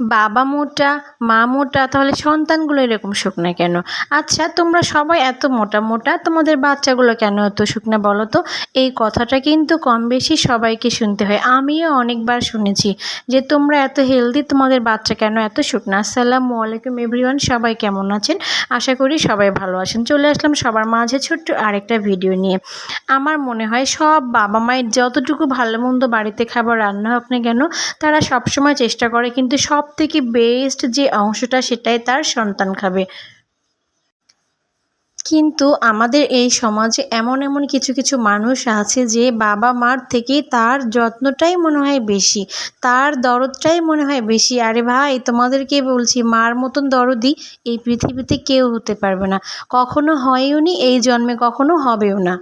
বাবা মোটা, মা মোটা, তাহলে সন্তানগুলো এরকম শুকনা কেন? আচ্ছা তোমরা সবাই এত মোটা মোটা, তোমাদের বাচ্চাগুলো কেন এত শুকনা বলো তো? এই কথাটা কিন্তু কম বেশি সবাইকে শুনতে হয়। আমিও অনেকবার শুনেছি যে তোমরা এত হেলদি তোমাদের বাচ্চা কেন এত শুকনা আসসালামু আলাইকুম এভরিওয়ান সবাই কেমন আছেন? আশা করি সবাই ভালো আছেন। চলে আসলাম সবার মাঝে ছোট্ট আরেকটা ভিডিও নিয়ে। আমার মনে হয় সব বাবা মায়ের যতটুকু ভালো মন্দ বাড়িতে খাবার রান্না হোক না কেন, তারা সবসময় চেষ্টা করে কিন্তু সব থেকে বেস্ট যে অংশটা সেটাই তার সন্তান খাবে। কিন্তু আমাদের এই সমাজে এমন এমন কিছু কিছু মানুষ আছে যে বাবা মার থেকে তার যত্নটাই মনে হয় বেশি, তার দরদটাই মনে হয় বেশি। আরে ভাই, তোমাদেরকে বলছি, মার মতন দরদি এই পৃথিবীতে কেউ হতে পারবে না। কখনো হয়ও নি এই জন্মে কখনো হবেও না।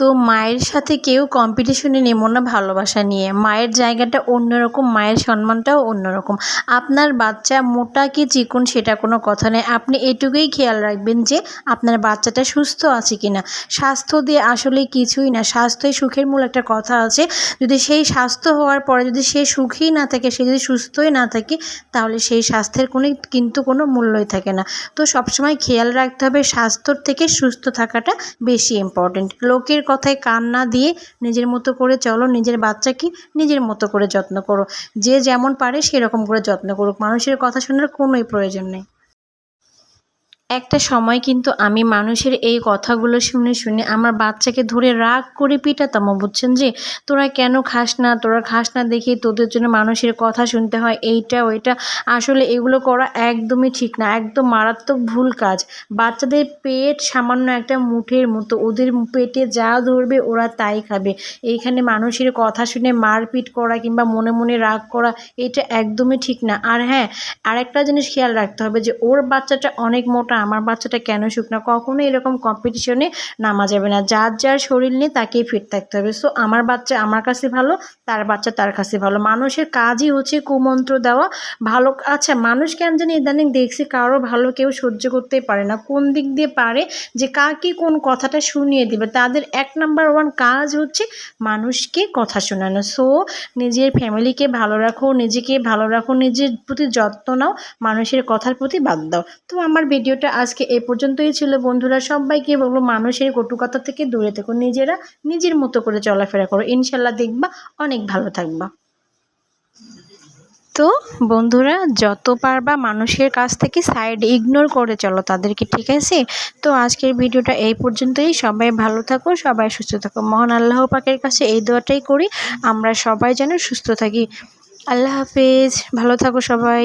তো মায়ের সাথে কেউ কম্পিটিশনে নেমো না ভালোবাসা নিয়ে। মায়ের জায়গাটা অন্যরকম, মায়ের সম্মানটাও অন্যরকম। আপনার বাচ্চা মোটা কি চিকন সেটা কোনো কথা নেই। আপনি এটুকুই খেয়াল রাখবেন যে আপনার বাচ্চাটা সুস্থ আছে কি না স্বাস্থ্য দিয়ে আসলে কিছুই না। স্বাস্থ্যই সুখের মূল একটা কথা আছে। যদি সেই স্বাস্থ্য হওয়ার পরে যদি সে সুখী না থাকে, সে যদি সুস্থই না থাকে, তাহলে সেই স্বাস্থ্যের কোনো কিন্তু কোনো মূল্যই থাকে না। তো সবসময় খেয়াল রাখতে হবে, স্বাস্থ্যর থেকে সুস্থ থাকাটা বেশি ইম্পর্টেন্ট লোকের কথায় কান না দিয়ে নিজের মতো করে চলো, নিজের বাচ্চাকে নিজের মতো করে যত্ন করো। যে যেমন পারে সেরকম করে যত্ন করুক। মানুষের কথা শোনার কোনোই প্রয়োজন নেই। একটা সময় কিন্তু আমি মানুষের এই কথাগুলো শুনে শুনে আমার বাচ্চাকে ধরে রাগ করে পিটাতাম বুঝছেন যে তোরা কেন খাস না? তোরা খাস না দেখি তোদের জন্য মানুষের কথা শুনতে হয়, এইটা, ওইটা। আসলে এগুলো করা একদমই ঠিক না, একদম মারাত্মক ভুল কাজ। বাচ্চাদের পেট সামান্য একটা মুঠের মতো, ওদের পেটে যা ধরবে ওরা তাই খাবে। এইখানে মানুষের কথা শুনে মারপিট করা কিংবা মনে মনে রাগ করা, এটা একদমই ঠিক না। আর হ্যাঁ আরেকটা জিনিস খেয়াল রাখতে হবে যে, ওর বাচ্চাটা অনেক মোটা আমার বাচ্চাটা কেন শুকনো? কখনো এরকম কম্পিটিশনে নামা যাবে না। যার যার শরীর নিয়ে তাকেই ফিট থাকতে হবে। সো আমার বাচ্চা আমার কাছে ভালো, তার বাচ্চা তার কাছে ভালো। মানুষের কাজই হচ্ছে কুমন্ত্র দেওয়া। ভালো আচ্ছা মানুষ কেন জানি ইদানিং দেখছি কারও ভালো কেউ সহ্য করতেই পারে না। কোন দিক দিয়ে পারে? যে কাকে কোন কথাটা শুনিয়ে দিবে? তাদের এক নাম্বার ওয়ান কাজ হচ্ছে মানুষকে কথা শোনানো। সো নিজের ফ্যামিলিকে ভালো রাখো, নিজেকে ভালো রাখো, নিজের প্রতি যত্ন নাও, মানুষের কথার প্রতি বাদ দাও। তো আমার ভিডিওটা আজকে এ পর্যন্তই ছিল বন্ধুরা। সবাইকে বলব, মানুষের কটুকথা থেকে দূরে থেকো, নিজেরা নিজের মতো করে চলাফেরা করো। ইনশাল্লাহ দেখবা অনেক ভালো থাকবা। তো বন্ধুরা, যত পারবা মানুষের কাছ থেকে সাইড ইগনোর করে চলো তাদেরকে, ঠিক আছে? তো আজকের ভিডিওটা এই পর্যন্তই। সবাই ভালো থাকো, সবাই সুস্থ থাকো। মহান আল্লাহ পাকের কাছে এই দোয়াটাই করি, আমরা সবাই যেন সুস্থ থাকি। আল্লাহ হাফেজ। ভালো থাকো সবাই।